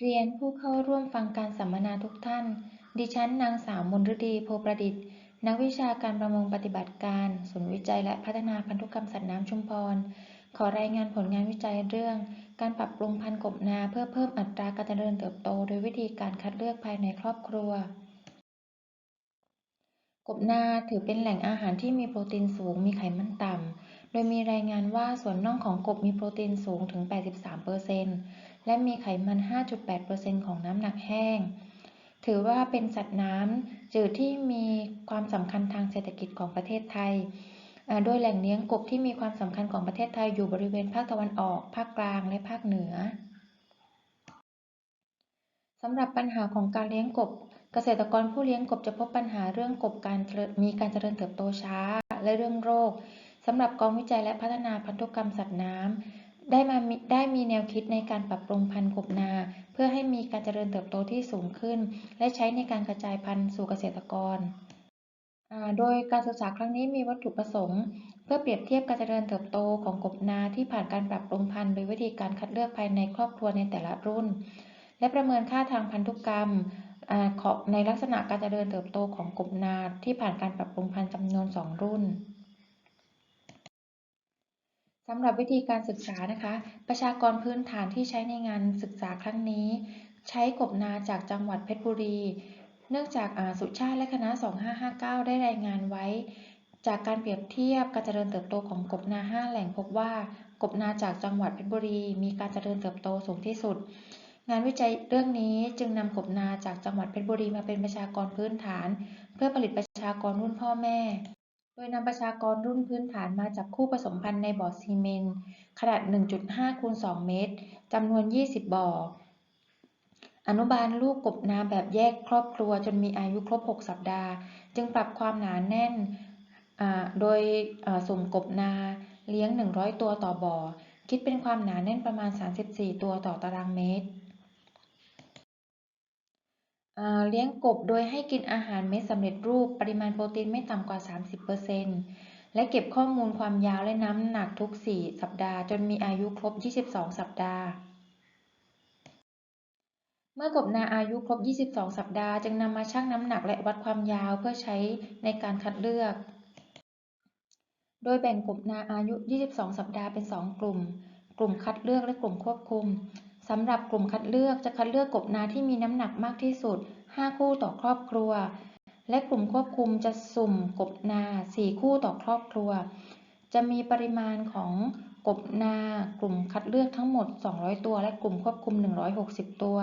เรียนผู้เข้าร่วมฟังการสัมมนาทุกท่าน ดิฉันนางสาวมนฤดีโพประดิษฐ์ นักวิชาการประมงปฏิบัติการ ศูนย์วิจัยและพัฒนาพันธุกรรมสัตว์น้ำชุมพร ขอรายงานผลงานวิจัยเรื่อง การปรับปรุงพันธุ์กบนาเพื่อเพิ่มอัตราการเจริญเติบโต โดยวิธีการคัดเลือกภายในครอบครัว กบนาถือเป็นแหล่งอาหารที่มีโปรตีนสูง มีไขมันต่ำ โดยมีรายงานว่าส่วนน่องของกบมีโปรตีนสูงถึง 83% และมีไขมัน 5.8%ของน้ำหนักแห้ง ถือว่าเป็นสัตว์น้ำจืดที่มีความสำคัญทางเศรษฐกิจของประเทศไทย โดยแหล่งเลี้ยงกบที่มีความสำคัญของประเทศไทยอยู่บริเวณภาคตะวันออก ภาคกลาง และภาคเหนือสำหรับปัญหาของการเลี้ยงกบ เกษตรกรผู้เลี้ยงกบจะพบปัญหาเรื่องกบการมีการเจริญเติบโตช้า และเรื่องโรคสำหรับกองวิจัยและพัฒนาพันธุกรรมสัตว์น้ำ ได้มาได้มีแนวคิดในการปรับปรุงพันธุ์กบนา เพื่อให้มีการเจริญเติบโตที่สูงขึ้น และใช้ในการกระจายพันธุ์สู่เกษตรกร โดยการศึกษาครั้งนี้มีวัตถุประสงค์ เพื่อเปรียบเทียบการเจริญเติบโตของกบนาที่ผ่านการปรับปรุงพันธุ์โดยวิธีการคัดเลือกภายในครอบครัวในแต่ละรุ่น และประเมินค่าทางพันธุกรรมในลักษณะการเจริญเติบโตของกบนาที่ผ่านการปรับปรุงพันธุ์จำนวน 2 รุ่น สำหรับวิธีการศึกษานะคะ ประชากรพื้นฐานที่ใช้ในงานศึกษาครั้งนี้ ใช้กบนาจากจังหวัดเพชรบุรี เนื่องจากสุชาติและคณะ 2559 ได้รายงานไว้ จากการเปรียบเทียบการเจริญเติบโตของกบนา 5 แหล่งพบว่า กบนาจากจังหวัดเพชรบุรี มีการเจริญเติบโตสูงที่สุด งานวิจัยเรื่องนี้จึงนำกบนาจากจังหวัดเพชรบุรีมาเป็นประชากรพื้นฐาน เพื่อผลิตประชากรรุ่นพ่อแม่ โดยนำประชากรรุ่นพื้นฐานมาจับคู่ผสมพันธุ์ในบ่อซีเมนต์ขนาด 1.5 คูณ 2 เมตร จำนวน 20 บ่อ อนุบาลลูกกบนาแบบแยกครอบครัวจนมีอายุครบ 6 สัปดาห์ จึงปรับความหนาแน่น โดยสุ่มกบนาเลี้ยง 100 ตัวต่อบ่อ คิดเป็นความหนาแน่นประมาณ 34 ตัวต่อตารางเมตร เลี้ยงกบโดยให้กินอาหารเม็ดสำเร็จรูป ปริมาณโปรตีนไม่ต่ำกว่า 30%และเก็บข้อมูลความยาวและน้ำหนักทุก 4 สัปดาห์ จนมีอายุครบ 22 สัปดาห์ เมื่อกบนาอายุครบ 22 สัปดาห์ จึงนำมาชั่งน้ำหนักและวัดความยาวเพื่อใช้ในการคัดเลือก โดยแบ่งกบนาอายุ 22 สัปดาห์เป็น 2 กลุ่ม กลุ่มคัดเลือกและกลุ่มควบคุม สำหรับกลุ่มคัดเลือกจะคัดเลือกกบนาที่มีน้ำหนักมากที่สุด 5 คู่ต่อครอบครัว และกลุ่มควบคุมจะสุ่มกบนา 4 คู่ต่อครอบครัว จะมีปริมาณของกบนากลุ่มคัดเลือกทั้งหมด 200 ตัว และกลุ่มควบคุม 160 ตัว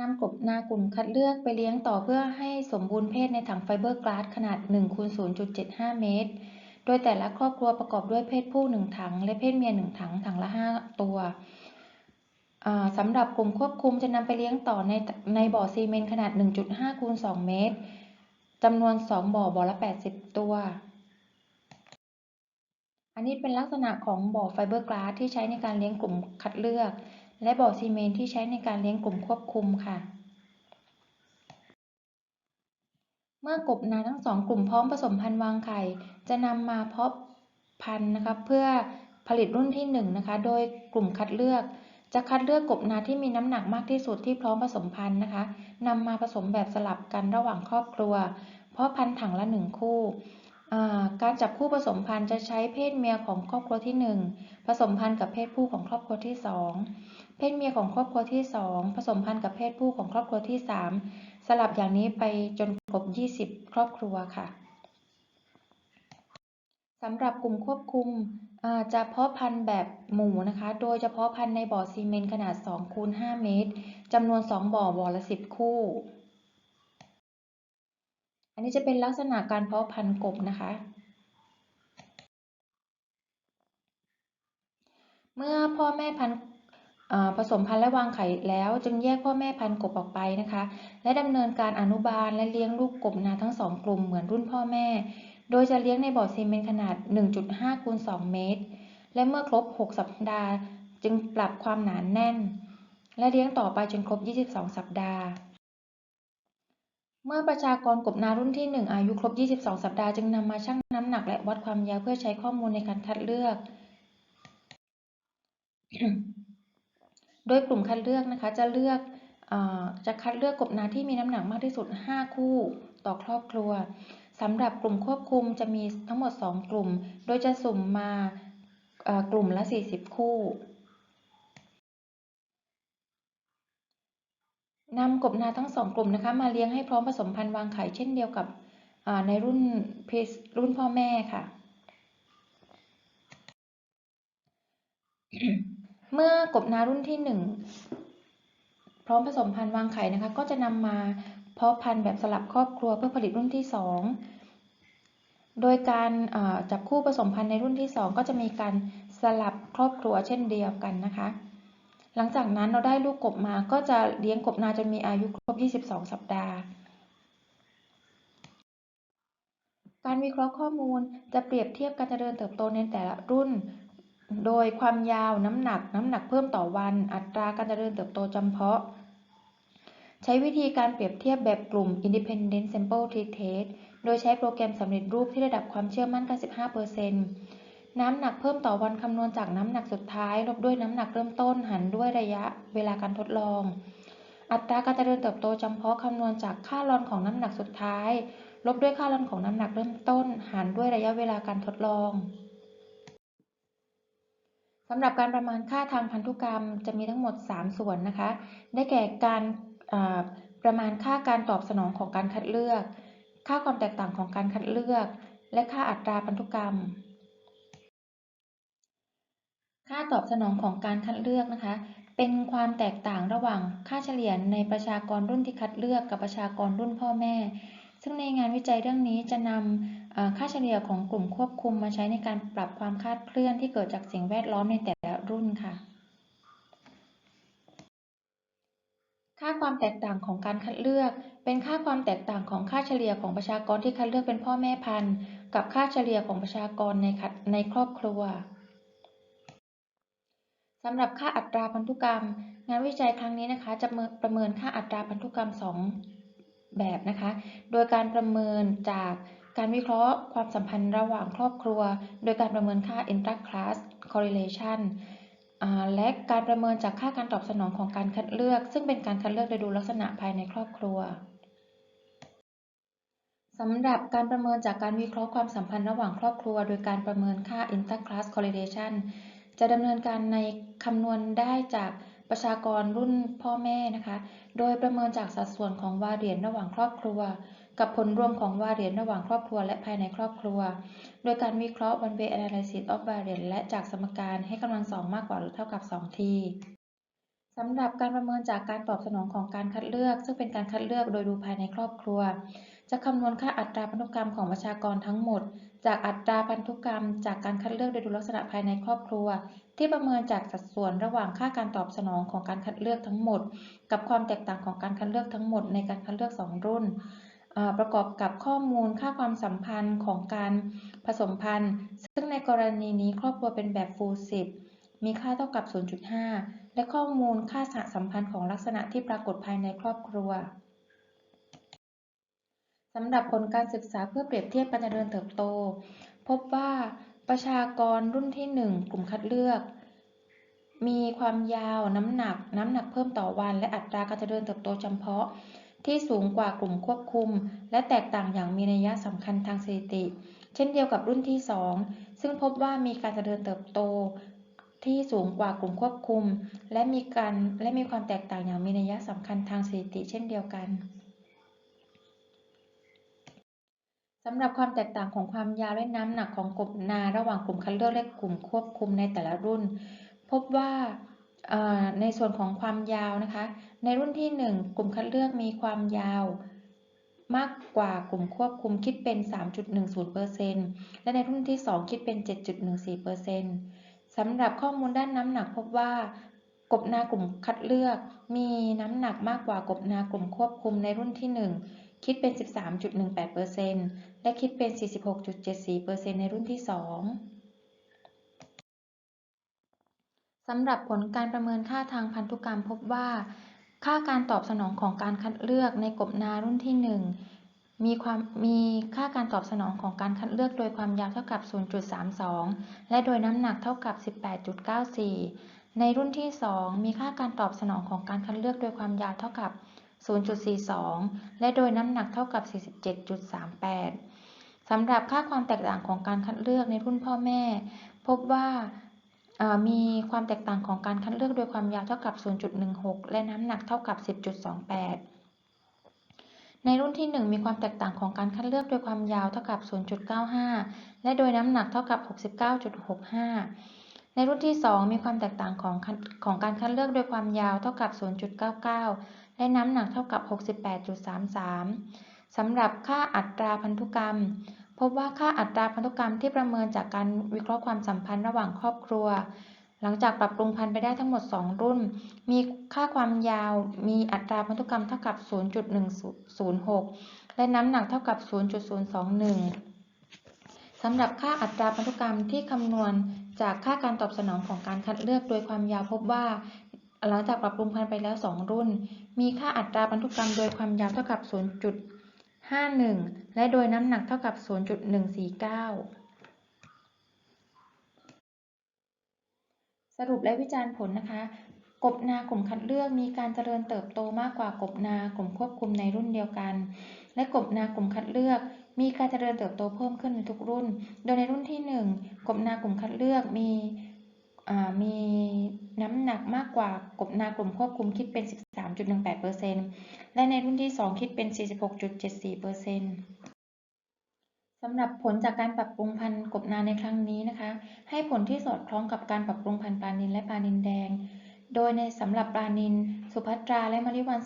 นำกบนากลุ่มคัดเลือกไปเลี้ยงต่อเพื่อให้สมบูรณ์เพศในถังไฟเบอร์กลาสขนาด1คูณ0.75 เมตร โดยแต่ละครอบครัวประกอบด้วยเพศผู้ 1 ถัง และเพศเมีย 1 ถัง ถังละ 5 ตัว สำหรับกลุ่มควบคุมจะนำไปเลี้ยงต่อในในบ่อซีเมนต์ขนาด 1.5 คูณ 2 เมตรจำนวน 2 บ่อบ่อละ 80 ตัว อันนี้เป็นลักษณะของบ่อไฟเบอร์กลาสที่ใช้ในการเลี้ยงกลุ่มคัดเลือก และบ่อซีเมนต์ที่ใช้ในการเลี้ยงกลุ่มควบคุมค่ะ เมื่อกบนาทั้งสองกลุ่มพร้อมผสมพันธุ์วางไข่ จะนำมาเพาะพันธุ์นะคะเพื่อผลิตรุ่นที่1นนะคะ โดยกลุ่มคัดเลือก จะคัดเลือกกบนาที่มีน้ำหนักมากที่สุดที่พร้อมผสมพันธุ์นะคะนำมาผสมแบบสลับกันระหว่างครอบครัว เพราะพันธุ์ถังละหนึ่งคู่การจับคู่ผสมพันธุ์จะใช้เพศเมียของครอบครัวที่ 1 ผสมพันธุ์กับเพศผู้ของครอบครัวที่ 2 เพศเมียของครอบครัวที่ 2 ผสมพันธุ์กับเพศผู้ของครอบครัวที่ 3 สลับอย่างนี้ไปจนครบ 20 ครอบครัวค่ะ สำหรับกลุ่มควบคุมจะเพาะพันธุ์แบบหมู่นะคะ โดยจะเพาะพันธุ์ในบ่อซีเมนต์ขนาด2คูณ5เมตรจำนวน 2 บ่อบ่อละ 10 คู่ อันนี้จะเป็นลักษณะการเพาะพันธุ์กบนะคะ เมื่อพ่อแม่พันธุ์ผสมพันธุ์และวางไข่แล้ว จึงแยกพ่อแม่พันธุ์กบออกไปนะคะ และดำเนินการอนุบาลและเลี้ยงลูกกบนาทั้งสองกลุ่มเหมือนรุ่นพ่อแม่ โดยจะเลี้ยงในบ่อซีเมนต์ขนาด 1.5คูณ2เมตร และเมื่อครบ 6 สัปดาห์ จึงปรับความหนานแน่น และเลี้ยงต่อไปจนครบ 22 สัปดาห์ เมื่อประชากรกบนารุ่นที่ 1 อายุครบ 22 สัปดาห์จึงนำมาชั่งน้ำหนักและวัดความยาวเพื่อใช้ข้อมูลในการคัดเลือก โดยกลุ่มคัดเลือกนะคะจะเลือกอจะคัดเลือกกบนาที่มีน้ำหนักมากที่สุด 5 คู่ต่อครอบครัว สำหรับกลุ่มควบคุมจะมีทั้งหมด 2 กลุ่ม โดยจะสุ่มมากลุ่มละ 40 คู่นำกบนาทั้งสองกลุ่มนะคะมาเลี้ยงให้พร้อมผสมพันธุ์วางไข่เช่นเดียวกับในรุ่นรุ่นพ่อแม่ค่ะ เมื่อกบนารุ่นที่หนึ่งพร้อมผสมพันธุ์วางไข่นะคะ ก็จะนำมาเพาะพันธุ์แบบสลับครอบครัวเพื่อผลิตรุ่นที่สอง โดยการจับคู่ผสมพันธุ์ในรุ่นที่สองก็จะมีการสลับครอบครัวเช่นเดียวกันนะคะ หลังจากนั้นเราได้ลูกกบมาก็จะเลี้ยงกบนาจนมีอายุครบ 22 สัปดาห์ การวิเคราะห์ข้อมูลจะเปรียบเทียบการเจริญเติบโตในแต่ละรุ่น โดยความยาวน้ำหนัก น้ำหนักเพิ่มต่อวัน อัตราการเจริญเติบโตจำเพาะ ใช้วิธีการเปรียบเทียบแบบกลุ่ม Independent Sample T-Test โดยใช้โปรแกรมสำเร็จรูปที่ระดับความเชื่อมั่น 95%น้ำหนักเพิ่มต่อวันคำนวณจากน้ำหนักสุดท้าย ลบด้วยน้ำหนักเริ่มต้นหารด้วยระยะเวลาการทดลอง อัตราการเจริญเติบโตจำเพาะคำนวณจากค่าลอนของน้ำหนักสุดท้าย ลบด้วยค่าลอนของน้ำหนักเริ่มต้น หารด้วยระยะเวลาการทดลองสำหรับการประมาณค่าทางพันธุกรรมจะมีทั้งหมด 3 ส่วนนะคะ ได้แก่การประมาณค่าการตอบสนองของการคัดเลือก ค่าความแตกต่างของการคัดเลือก และค่าอัตราพันธุกรรม ค่าตอบสนองของการคัดเลือกนะคะ เป็นความแตกต่างระหว่างค่าเฉลี่ยในประชากรรุ่นที่คัดเลือกกับประชากรรุ่นพ่อแม่ ซึ่งในงานวิจัยเรื่องนี้จะนำค่าเฉลี่ยของกลุ่มควบคุมมาใช้ในการปรับความคาดเคลื่อนที่เกิดจากสิ่งแวดล้อมในแต่ละรุ่นค่ะ ค่าความแตกต่างของการคัดเลือก เป็นค่าความแตกต่างของค่าเฉลี่ยของประชากรที่คัดเลือกเป็นพ่อแม่พันธุ์ กับค่าเฉลี่ยของประชากรในคัดในครอบครัวสำหรับค่าอัตราพันธุกรรม งานวิจัยครั้งนี้นะคะ จะประเมินค่าอัตราพันธุกรรม 2 แบบนะคะ โดยการประเมินจากการวิเคราะห์ความสัมพันธ์ระหว่างครอบครัว โดยการประเมินค่า intra-class correlation และการประเมินจากค่าการตอบสนองของการคัดเลือก ซึ่งเป็นการคัดเลือกโดยดูลักษณะภายในครอบครัวสำหรับการประเมินจากการวิเคราะห์ความสัมพันธ์ระหว่างครอบครัว โดยการประเมินค่า inter-class correlation จะดำเนินการในคำนวณได้จากประชากรรุ่นพ่อแม่นะคะ โดยประเมินจากสัดส่วนของวาเรียนระหว่างครอบครัว กับผลรวมของวาเรียนระหว่างครอบครัวและภายในครอบครัว โดยการวิเคราะห์ one way analysis of variance และจากสมการให้กำลังสองมากกว่าหรือเท่ากับ2ทีสำหรับการประเมินจากการตอบสนองของการคัดเลือก ซึ่งเป็นการคัดเลือกโดยดูภายในครอบครัว จะคำนวณค่าอัตราพันธุกรรมของประชากรทั้งหมด จากอัตราพันธุกรรม จากการคัดเลือกโดยดูลักษณะภายในครอบครัว ที่ประเมินจากสัดส่วนระหว่างค่าการตอบสนองของการคัดเลือกทั้งหมด กับความแตกต่างของการคัดเลือกทั้งหมดในการคัดเลือก 2 รุ่น ประกอบกับข้อมูลค่าความสัมพันธ์ของการผสมพันธุ์ ซึ่งในกรณีนี้ครอบครัวเป็นแบบ full 10 มีค่าเท่ากับ 0.5 และข้อมูลค่าสสัมพันธ์ของลักษณะที่ปรากฏภายในครอบครัวสำหรับผลการศึกษาเพื่อเปรียบเทียบการเจริญเติบโต พบว่าประชากรรุ่นที่ 1 กลุ่มคัดเลือก มีความยาวน้ำหนัก น้ำหนักเพิ่มต่อวัน และอัตราการเจริญเติบโตจำเพาะ ที่สูงกว่ากลุ่มควบคุม และแตกต่างอย่างมีนัยยะสำคัญทางสถิติ เช่นเดียวกับรุ่นที่ 2 ซึ่งพบว่ามีการเจริญเติบโต ที่สูงกว่ากลุ่มควบคุม และมีการและมีความแตกต่างอย่างมีนัยยะสำคัญทางสถิติ เช่นเดียวกันสำหรับความแตกต่างของความยาวและน้ำหนักของกบนาระหว่างกลุ่มคัดเลือกและกลุ่มควบคุมในแต่ละรุ่น พบว่าในส่วนของความยาวนะคะ ในรุ่นที่ 1 กลุ่มคัดเลือกมีความยาวมากกว่ากลุ่มควบคุมคิดเป็น 3.10%และในรุ่นที่ 2 คิดเป็น 7.14%สำหรับข้อมูลด้านน้ำหนักพบว่ากบนากลุ่มคัดเลือก มีน้ำหนักมากกว่ากบนากลุ่มควบคุมในรุ่นที่ 1 คิดเป็น 13.18%และคิดเป็น 46.74%ในรุ่นที่ 2สำหรับผลการประเมินค่าทางพันธุกรรมพบว่า ค่าการตอบสนองของการคัดเลือกในกบนารุ่นที่ 1 มีความมีค่าการตอบสนองของการคัดเลือกโดยความยาวเท่ากับ 0.32 และโดยน้ำหนักเท่ากับ 18.94 ในรุ่นที่ 2 มีค่าการตอบสนองของการคัดเลือกโดยความยาวเท่ากับ 0.42 และโดยน้ำหนักเท่ากับ 47.38สำหรับค่าความแตกต่างของการคัดเลือกในรุ่นพ่อแม่ พบว่า มีความแตกต่างของการคัดเลือกโดยความยาวเท่ากับ 0.16 และน้ำหนักเท่ากับ 10.28 ในรุ่นที่ 1 มีความแตกต่างของการคัดเลือกโดยความยาวเท่ากับ 0.95 และโดยน้ำหนักเท่ากับ 69.65 ในรุ่นที่ 2 มีความแตกต่างของของการคัดเลือกโดยความยาวเท่ากับ 0.99 และน้ำหนักเท่ากับ 68.33 สำหรับค่าอัตราพันธุกรรม พบว่าค่าอัตราพันธุกรรมที่ประเมินจากการวิเคราะห์ความสัมพันธ์ระหว่างครอบครัว หลังจากปรับปรุงพันธุ์ไปได้ทั้งหมด 2 รุ่น มีค่าความยาวมีอัตราพันธุกรรมเท่ากับ 0.106 และน้ำหนักเท่ากับ 0.021 สำหรับค่าอัตราพันธุกรรมที่คำนวณจากค่าการตอบสนองของการคัดเลือกโดยความยาวพบว่าหลังจากปรับปรุงพันธุ์ไปแล้ว 2 รุ่น มีค่าอัตราพันธุกรรมโดยความยาวเท่ากับ 0.51 และโดยน้ำหนักเท่ากับ 0.149 สรุปและวิจารณ์ผลนะคะ กบนากลุ่มคัดเลือกมีการเจริญเติบโตมากกว่ากบนากลุ่มควบคุมในรุ่นเดียวกัน และกบนากลุ่มคัดเลือกมีการเจริญเติบโตเพิ่มขึ้นในทุกรุ่น โดยในรุ่นที่ 1 กบนากลุ่มคัดเลือกมี มีน้ำหนักมากกว่ากบนากลุ่มควบคุมคิดเป็น 13.18%และในรุ่นที่ 2 คิดเป็น 46.74%สำหรับผลจากการปรับปรุงพันธุ์กบนาในครั้งนี้นะคะ ให้ผลที่สอดคล้องกับการปรับปรุงพันธุ์ปลานิลและปลานิลแดง โดยในสำหรับปลานิลสุภัตราและมะลิวัน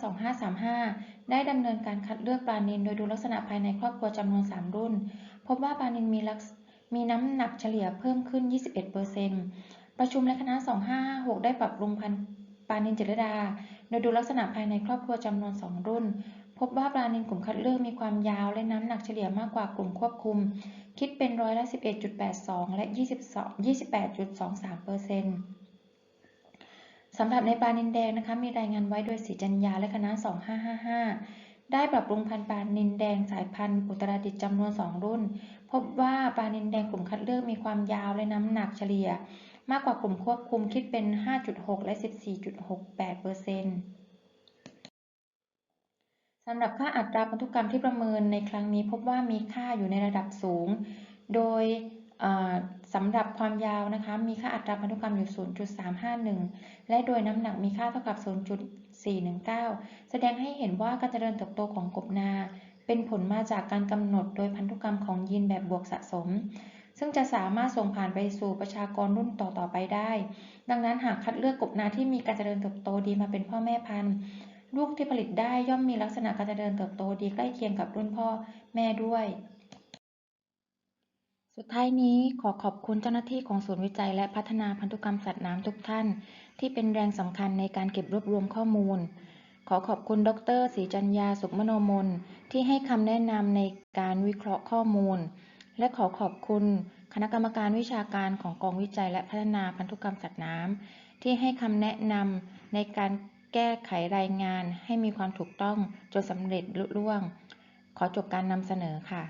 2535 ได้ดำเนินการคัดเลือกปลานิลโดยดูลักษณะภายในครอบครัวจำนวน 3 รุ่น พบว่าปลานิลมีลักษมีน้ำหนักเฉลี่ยเพิ่มขึ้น 21% ประชุมและคณะ 2556 ได้ปรับปรุงพันธุ์ปลานิลจิรดา โดยดูลักษณะภายในครอบครัวจำนวน 2 รุ่น พบว่าปลานิลกลุ่มคัดเลือกมีความยาวและน้ำหนักเฉลี่ยมากกว่ากลุ่มควบคุม คิดเป็นร้อยละ 11.82 และ 22 28.23เปอร์เซ็นต์สำหรับในปลานินแดงนะคะมีรายงานไว้โดยศรีจัญญาและคณะ 2555 ได้ปรับปรุงพันธุ์ปลานินแดงสายพันธุ์อุตรดิตจำนวน 2 รุ่น พบว่าปลานินแดงกลุ่มคัดเลือกมีความยาวและน้ำหนักเฉลี่ย มากกว่ากลุ่มควบคุมคิดเป็น 5.6 และ 14.68เปอร์เซ็นต์สำหรับค่าอัตราพันธุกรรมที่ประเมินในครั้งนี้พบว่ามีค่าอยู่ในระดับสูง โดยสำหรับความยาวนะคะมีค่าอัตราพันธุกรรมอยู่ 0.351 และโดยน้ำหนักมีค่าเท่ากับ 0.419 แสดงให้เห็นว่าการเจริญเติบโตของกบนา เป็นผลมาจากการกำหนดโดยพันธุกรรมของยีนแบบบวกสะสม ซึ่งจะสามารถส่งผ่านไปสู่ประชากรรุ่นต่อๆไปได้ ดังนั้นหากคัดเลือกกบนาที่มีการเจริญเติบโตดีมาเป็นพ่อแม่พันธุ์ ลูกที่ผลิตได้ย่อมมีลักษณะการเจริญเติบโตดีใกล้เคียงกับรุ่นพ่อแม่ด้วย สุดท้ายนี้ขอขอบคุณเจ้าหน้าที่ของศูนย์วิจัยและพัฒนาพันธุกรรมสัตว์น้ำทุกท่าน ที่เป็นแรงสำคัญในการเก็บรวบรวมข้อมูลขอขอบคุณดรศรีจัญญาสุขมโนมนที่ให้คำแนะนำในการวิเคราะห์ข้อมูล และขอขอบคุณคณะกรรมการวิชาการของกองวิจัยและพัฒนาพันธุกรรมสัตว์น้ำที่ให้คำแนะนำในการแก้ไขรายงานให้มีความถูกต้องจนสำเร็จลุล่วง ขอจบการนำเสนอค่ะ